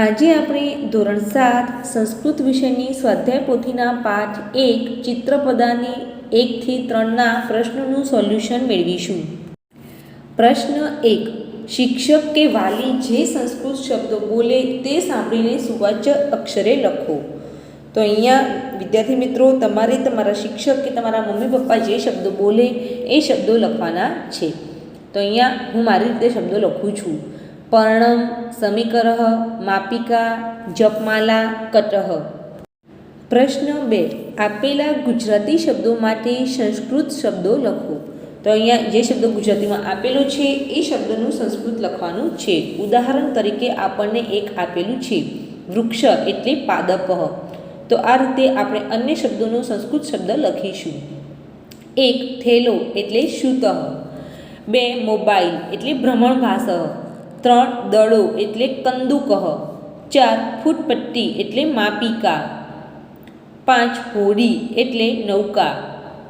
આજે આપણે ધોરણ સાત સંસ્કૃત વિષયની સ્વાધ્યાય પોથીના પાઠ એક ચિત્રપદાની એકથી ત્રણના પ્રશ્નોનું સોલ્યુશન મેળવીશું. પ્રશ્ન એક, શિક્ષક કે વાલી જે સંસ્કૃત શબ્દો બોલે તે સાંભળીને સુવાચ્ય અક્ષરે લખો. તો અહીંયા, વિદ્યાર્થી મિત્રો, તમારે તમારા શિક્ષક કે તમારા મમ્મી પપ્પા જે શબ્દો બોલે એ શબ્દો લખવાના છે. તો અહીંયા હું મારી રીતે શબ્દો લખું છું. પર્ણમ, સમીકરહ, માપિકા, જપમાલા, કટહ. પ્રશ્ન બે. આપેલા ગુજરાતી શબ્દો માટે સંસ્કૃત શબ્દો લખો. તો અહીંયા જે શબ્દો ગુજરાતીમાં આપેલો છે, એ શબ્દનું સંસ્કૃત લખવાનું છે. ઉદાહરણ તરીકે આપણને એક આપેલું છે, વૃક્ષ એટલે પાદપહ તો આ રીતે આપણે અન્ય શબ્દોનો સંસ્કૃત શબ્દ લખીશું. એક, થેલો એટલે શુતઃ બે, મોબાઈલ એટલે ભ્રમણભાસ ત્રણ દળો એટલે કંદુકહ ચાર ફૂટપટ્ટી એટલે માપિકા. પાંચ હોડી એટલે નૌકા.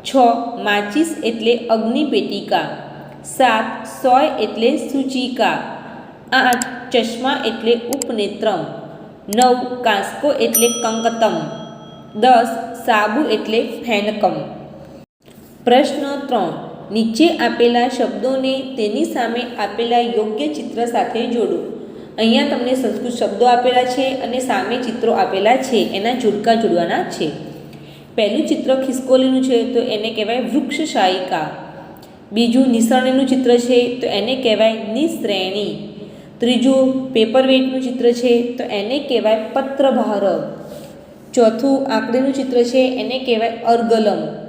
છ માચીસ એટલે અગ્નિપેટિકા. સાત સોય એટલે સૂચિકા. આઠ ચશ્મા એટલે ઉપનેત્રમ. નવ કાંસકો એટલે કંકતમ દસ સાબુ એટલે ફેનકમ. પ્રશ્ન ત્રણ. નીચે આપેલા શબ્દોને તેની સામે આપેલા યોગ્ય ચિત્ર સાથે જોડો. અહીંયા તમને સંસ્કૃત શબ્દો આપેલા છે અને સામે ચિત્રો આપેલા છે. એના જોડકા જોડવાના છે. પહેલું ચિત્ર ખિસકોલીનું છે, તો એને કહેવાય વૃક્ષશાયિકા. બીજું નિસરણીનું ચિત્ર છે, તો એને કહેવાય નિશ્રેણી ત્રીજું પેપરવેટનું ચિત્ર છે, તો એને કહેવાય પત્રભાર. ચોથું આંકડીનું ચિત્ર છે, એને કહેવાય અર્ગલમ.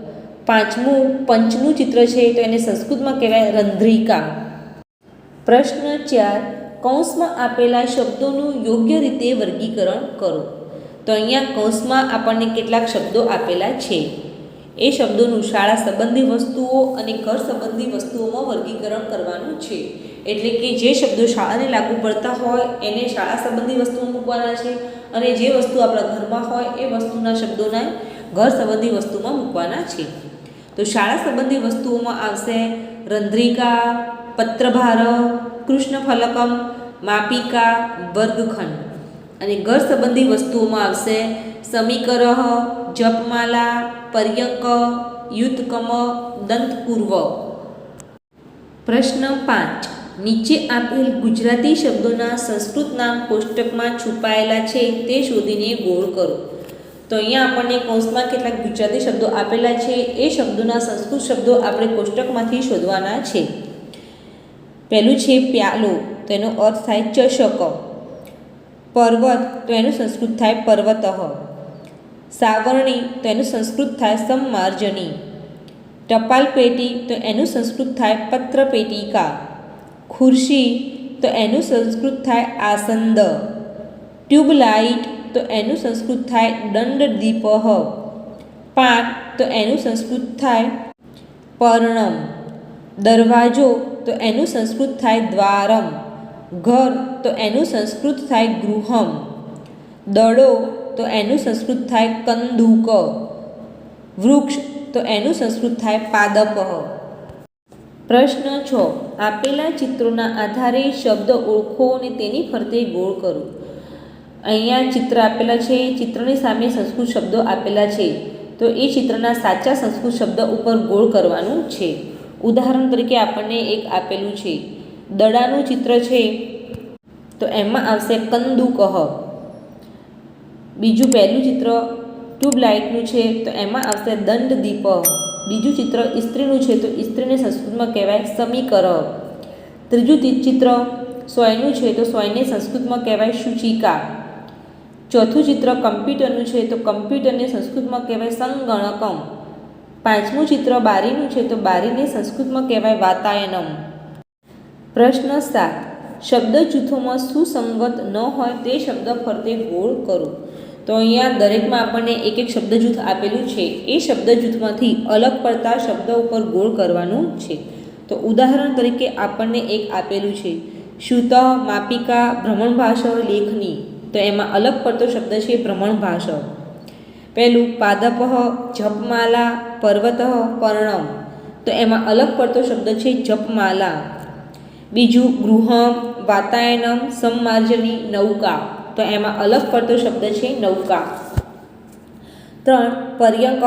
પાંચમું પંચનું ચિત્ર છે તો એને સંસ્કૃતમાં કહેવાય રંધ્રિકા. પ્રશ્ન ચાર, કૌંસમાં આપેલા શબ્દોનું યોગ્ય રીતે વર્ગીકરણ કરો. તો અહીંયા કૌંસમાં આપણને કેટલાક શબ્દો આપેલા છે. એ શબ્દોનું શાળા સંબંધી વસ્તુઓ અને ઘર સંબંધી વસ્તુઓમાં વર્ગીકરણ કરવાનું છે. એટલે કે જે શબ્દો શાળાને લાગુ પડતા હોય, એને શાળા સંબંધી વસ્તુઓ મૂકવાના છે અને જે વસ્તુ આપણા ઘરમાં હોય, એ વસ્તુના શબ્દોના ઘર સંબંધી વસ્તુમાં મૂકવાના છે. તો શાળા સંબંધી વસ્તુઓમાં આવશે રંધ્રિકા, પત્રભાર, કૃષ્ણફલકમ, માપિકા, વર્ગખંડ. અને ઘર સંબંધી વસ્તુઓમાં આવશે સમીકરહ, જપમાલા, પર્યંક, યુતકમ દંતપૂર્વ પ્રશ્ન પાંચ. નીચે આપેલ ગુજરાતી શબ્દોના સંસ્કૃત નામ કોષ્ટકમાં છુપાયેલા છે તે શોધીને ગોળ કરો. તો અહીંયા આપણને કૌંસમાં કેટલાક ગુજરાતી શબ્દો આપેલા છે. એ શબ્દોના સંસ્કૃત શબ્દો આપણે કોષ્ટકમાંથી શોધવાના છે. પહેલું છે પ્યાલો, તો એનો અર્થ થાય ચષક. પર્વત, તો એનું સંસ્કૃત થાય પર્વત. સાવરણી, તો એનું સંસ્કૃત થાય સંમાર્જની. ટપાલ પેટી તો એનું સંસ્કૃત થાય પત્ર પેટિકા ખુરશી, તો એનું સંસ્કૃત થાય આસંદ. ટ્યુબલાઇટ તો એનું સંસ્કૃત થાય દંડ દંડદીપહ. પાક તો એનું સંસ્કૃત થાય પર્ણમ. દરવાજો, તો એનું સંસ્કૃત થાય દ્વારમ. ઘર, તો એનું સંસ્કૃત થાય ગૃહમ. દડો, તો એનું સંસ્કૃત થાય કંદુક. વૃક્ષ, તો એનું સંસ્કૃત થાય પાદપ પ્રશ્ન છ. આપેલા ચિત્રોના આધારે શબ્દ ઓળખો અને તેની ફરતે ગોળ કરો. અહીંયા ચિત્ર આપેલા છે ચિત્રની સામે સંસ્કૃત શબ્દો આપેલા છે. તો એ ચિત્રના સાચા સંસ્કૃત શબ્દ ઉપર ગોળ કરવાનું છે. ઉદાહરણ તરીકે આપણને એક આપેલું છે, દડાનું ચિત્ર છે. તો એમાં આવશે, કંદુ કહ. બીજું પહેલું ચિત્ર, ટ્યુબલાઇટનું છે. તો એમાં આવશે દંડ દીપ બીજું ચિત્ર, ઇસ્ત્રીનું છે. તો ઇસ્ત્રીને સંસ્કૃતમાં કહેવાય, સમીકર. ત્રીજું ચિત્ર, સોયનું છે. તો સોયને સંસ્કૃતમાં કહેવાય, સૂચિકા. ચોથું ચિત્ર કમ્પ્યુટરનું છે, તો કમ્પ્યુટરને સંસ્કૃતમાં કહેવાય સંગણકમ. પાંચમું ચિત્ર બારીનું છે, તો બારીને સંસ્કૃતમાં કહેવાય વાતાયનમ. પ્રશ્ન સાત. શબ્દ જૂથોમાં સુસંગત ન હોય તે શબ્દ ફરતે ગોળ કરો. તો અહીંયા દરેકમાં આપણને એક એક શબ્દ જૂથ આપેલું છે. એ શબ્દ જૂથમાંથી અલગ પડતા શબ્દ ઉપર ગોળ કરવાનું છે. તો ઉદાહરણ તરીકે આપણને એક આપેલું છે. શુત માપિકા ભ્રમણભાષ લેખની. તો એમાં અલગ પડતો શબ્દ છે ભ્રમણભાષ પહેલું પાદપહ જપમાલા, પર્વત, પર્ણમ. તો એમાં અલગ પડતો શબ્દ છે જપમાલા. બીજું ગૃહમ, વાતાયનમ, સંમાર્જની, નૌકા. તો એમાં અલગ પડતો શબ્દ છે નૌકા. ત્રણ, પર્યંક,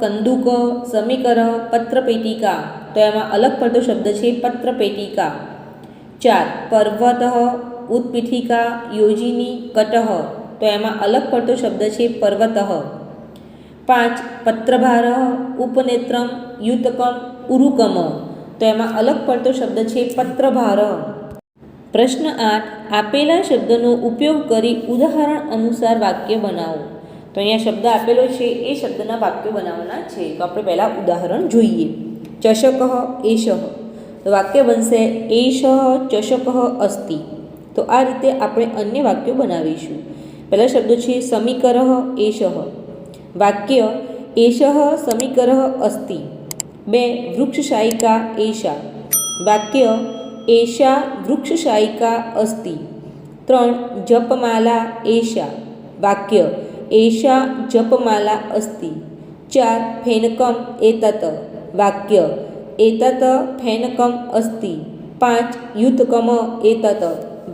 કંદુક, સમીકર, પત્રપેટિકા. તો એમાં અલગ પડતો શબ્દ છે પત્રપેટિકા. ચાર, પર્વત ઉત્પીઠિકા યોજિની કટહ તો એમાં અલગ પડતો શબ્દ છે પર્વત. પાંચ, પત્રભાર, ઉપનેત્રમ, યુતકમ, ઉરુકમ તો એમાં અલગ પડતો શબ્દ છે પત્રભાર. પ્રશ્ન આઠ, આપેલા શબ્દનો ઉપયોગ કરી ઉદાહરણ અનુસાર વાક્ય બનાવો. તો અહીંયા શબ્દ આપેલો છે, એ શબ્દના વાક્યો બનાવવાના છે. તો આપણે પહેલાં ઉદાહરણ જોઈએ. ચષક, એષ. તો વાક્ય બનશે, એષ ચષક અસ્તિ. તો આ રીતે આપણે અન્ય વાક્યો બનાવીશું. પહેલા શબ્દ છે સમીકર એષ વાક્ય એષ સમીકર અસ્તિ. બે વૃક્ષશાયિકા એશા. વાક્ય એશા વૃક્ષશાયિકા અસ્તિ. ત્રણ જપમાલા એશા. વાક્ય એશા જપમાલા અસ્તિ. ચાર ફેનકમ એતત. વાક્ય એતત ફેનકમ અસ્તિ. પાંચ યુતકમ એતત.